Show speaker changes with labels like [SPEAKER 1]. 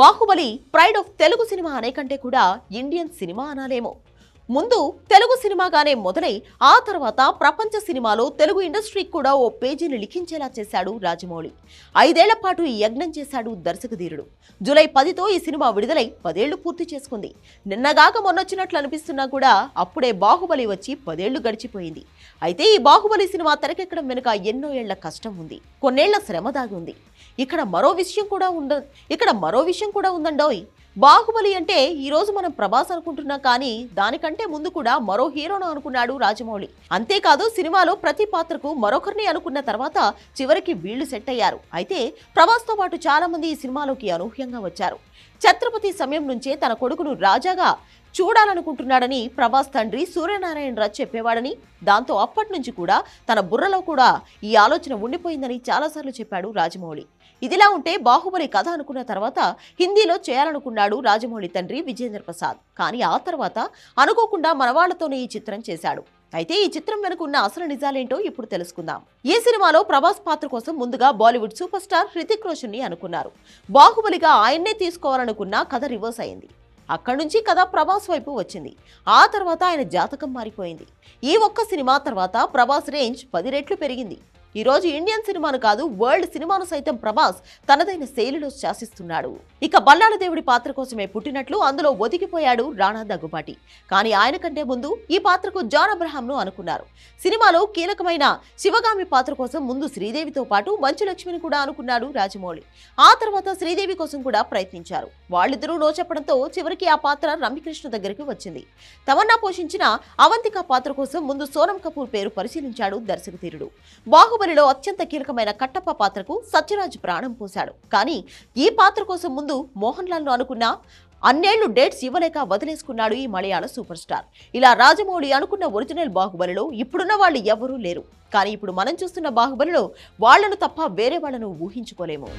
[SPEAKER 1] Baahubali pride of Telugu cinema అనే కంటే కూడా ఇండియన్ సినిమా అనాలేమో. ముందు తెలుగు సినిమాగానే మొదలై ఆ తర్వాత ప్రపంచ సినిమాలో తెలుగు ఇండస్ట్రీకి కూడా ఓ పేజీని లిఖించేలా చేశాడు రాజమౌళి. ఐదేళ్ళ పాటు ఈ యజ్ఞం చేశాడు దర్శకధీరుడు. జూలై పదితో ఈ సినిమా విడుదలై పదేళ్ళు పూర్తి చేసుకుంది. నిన్నగాక మొన్నొచ్చినట్లు అనిపిస్తున్నా కూడా అప్పుడే బాహుబలి వచ్చి పదేళ్ళు గడిచిపోయింది. అయితే ఈ బాహుబలి సినిమా తెరకెక్కడం వెనుక ఎన్నో ఏళ్ళ కష్టం ఉంది. కొన్నేళ్ళ శ్రమ దాగి ఉంది. ఇక్కడ మరో విషయం కూడా ఉండ ఇక్కడ మరో విషయం కూడా ఉందండోయ్. బాహుబలి అంటే ఈరోజు మనం ప్రభాస్ అనుకుంటున్నాం కానీ దానికంటే ముందు కూడా మరో హీరోను అనుకున్నాడు రాజమౌళి. అంతేకాదు సినిమాలో ప్రతి పాత్రకు మరొకరిని అనుకున్న తర్వాత చివరికి వీళ్ళు సెట్ అయ్యారు. అయితే ప్రభాస్తో పాటు చాలా మంది ఈ సినిమాలోకి అనూహ్యంగా వచ్చారు. ఛత్రపతి సమయం నుంచే తన కొడుకును రాజాగా చూడాలనుకుంటున్నాడని ప్రభాస్ తండ్రి సూర్యనారాయణరాజ్ చెప్పేవాడని దాంతో అప్పటి నుంచి కూడా తన బుర్రలో కూడా ఈ ఆలోచన ఉండిపోయిందని చాలాసార్లు చెప్పాడు రాజమౌళి. ఇదిలా ఉంటే బాహుబలి కథ అనుకున్న తర్వాత హిందీలో చేయాలనుకున్నాడు రాజమౌళి తండ్రి విజేంద్ర ప్రసాద్. కానీ ఆ తర్వాత అనుకోకుండా మనవాళ్ళతోనే ఈ చిత్రం చేశాడు. అయితే ఈ చిత్రం వెనుక ఉన్న అసలు నిజాలేంటో ఇప్పుడు తెలుసుకుందాం. ఈ సినిమాలో ప్రభాస్ పాత్ర కోసం ముందుగా బాలీవుడ్ సూపర్ స్టార్ హృతిక్ రోషన్ని అనుకున్నారు. బాహుబలిగా ఆయన్నే తీసుకోవాలనుకున్న కథ రివర్స్ అయింది. అక్కడి నుంచి కథ ప్రభాస్ వైపు వచ్చింది. ఆ తర్వాత ఆయన జాతకం మారిపోయింది. ఈ ఒక్క సినిమా తర్వాత ప్రభాస్ రేంజ్ పది రెట్లు పెరిగింది. ఈ రోజు ఇండియన్ సినిమాను కాదు వరల్డ్ సినిమాను సైతం ప్రభాస్ తనదైన శైలిలో శాసిస్తున్నాడు. ఇక బల్లాల దేవుడి పాత్ర కోసమే పుట్టినట్లు అందులో ఒదిగిపోయాడు రాణా దగ్గుబాటి కానీ ఆయన కంటే ముందు ఈ పాత్రకు జాన్ అబ్రహాంను అనుకున్నారు. సినిమాలో కీలకమైన శివగామి పాత్ర కోసం ముందు శ్రీదేవితో పాటు మంచు లక్ష్మిని కూడా అనుకున్నాడు రాజమౌళి. ఆ తర్వాత శ్రీదేవి కోసం కూడా ప్రయత్నించారు. వాళ్ళిద్దరూ నో చెప్పడంతో చివరికి ఆ పాత్ర రమ్యకృష్ణ దగ్గరికి వచ్చింది. తమన్నా పోషించిన అవంతిక పాత్ర కోసం ముందు సోనం కపూర్ పేరు పరిశీలించాడు దర్శకధీరుడు బాహుబలిలో అత్యంత కీలకమైన కట్టప్ప పాత్రకు సత్యరాజ్ ప్రాణం పోశాడు. కానీ ఈ పాత్ర కోసం ముందు మోహన్ లాల్ను అనుకున్న అన్నేళ్ళు డేట్స్ ఇవ్వలేక వదిలేసుకున్నాడు ఈ మలయాళ సూపర్ స్టార్. ఇలా రాజమౌళి అనుకున్న ఒరిజినల్ బాహుబలిలో ఇప్పుడున్న వాళ్ళు ఎవరూ లేరు. కానీ ఇప్పుడు మనం చూస్తున్న బాహుబలిలో వాళ్ళను తప్ప వేరే వాళ్ళను ఊహించుకోలేము.